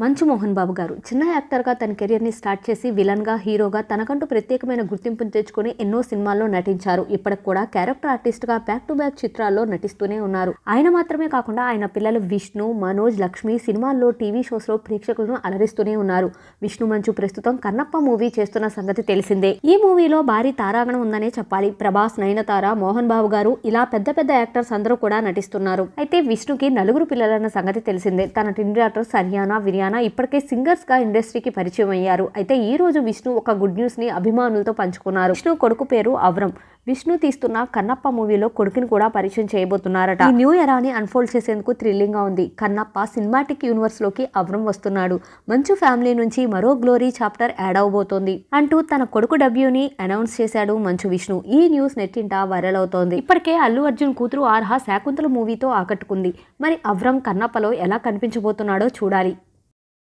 మంచు మోహన్ బాబు గారు. చిన్న యాక్టర్గా తన కెరియర్ని స్టార్ట్ చేసి విలన్గా హీరోగా తనకంటూ ప్రత్యేకమైన గుర్తింపును తెచ్చుకుని ఎన్నో సినిమాల్లో నటించారు. ఇప్పటికి కూడా క్యారెక్టర్ ఆర్టిస్ట్గా బ్యాక్ టు బ్యాక్ చిత్రాల్లో నటిస్తూనే ఉన్నారు. ఆయన మాత్రమే కాకుండా ఆయన పిల్లలు విష్ణు మనోజ్ లక్ష్మి సినిమాల్లో టీవీ షోస్లో ప్రేక్షకులను అలరిస్తూనే ఉన్నారు. విష్ణు మంచు ప్రస్తుతం కన్నప్ప మూవీ చేస్తున్న సంగతి తెలిసిందే. ఈ మూవీలో భారీ తారాగణం ఉందనే చెప్పాలి. ప్రభాస్ నయనతార మోహన్ బాబు గారు ఇలా పెద్ద పెద్ద యాక్టర్స్ అందరూ కూడా నటిస్తున్నారు. అయితే విష్ణుకి నలుగురు పిల్లలన్న సంగతి తెలిసిందే. తన టిన్ డాక్టర్ సరియానా విరియానా ఇప్పటికే సింగర్స్గా ఇండస్ట్రీకి పరిచయం అయ్యారు. అయితే ఈ రోజు విష్ణు ఒక గుడ్ న్యూస్ని అభిమానులతో పంచుకున్నారు. విష్ణు కొడుకు పేరు అవరం. విష్ణు తీస్తున్న కన్నప్ప మూవీలో కొడుకుని కూడా పరిచయం చేయబోతున్నారట. ఈ న్యూ ఎరాని అన్ఫోల్డ్ చేసేందుకు థ్రిల్లింగ్గా ఉంది. కన్నప్ప సినిమాటిక్ యూనివర్స్లోకి అవరం వస్తున్నాడు. మంచు ఫ్యామిలీ నుంచి మరో గ్లోరీ చాప్టర్ యాడ్ అవబోతోంది. అంటూ తన కొడుకు డబ్యూని అనౌన్స్ చేశాడు మంచు విష్ణు. ఈ న్యూస్ నెట్టింట వైరల్ అవుతోంది. ఇప్పటికే అల్లు అర్జున్ కూతురు ఆర్హా శాకుంతల మూవీతో ఆకట్టుకుంది. మరి అవరం కన్నప్పలో ఎలా కనిపించబోతున్నాడో చూడాలి.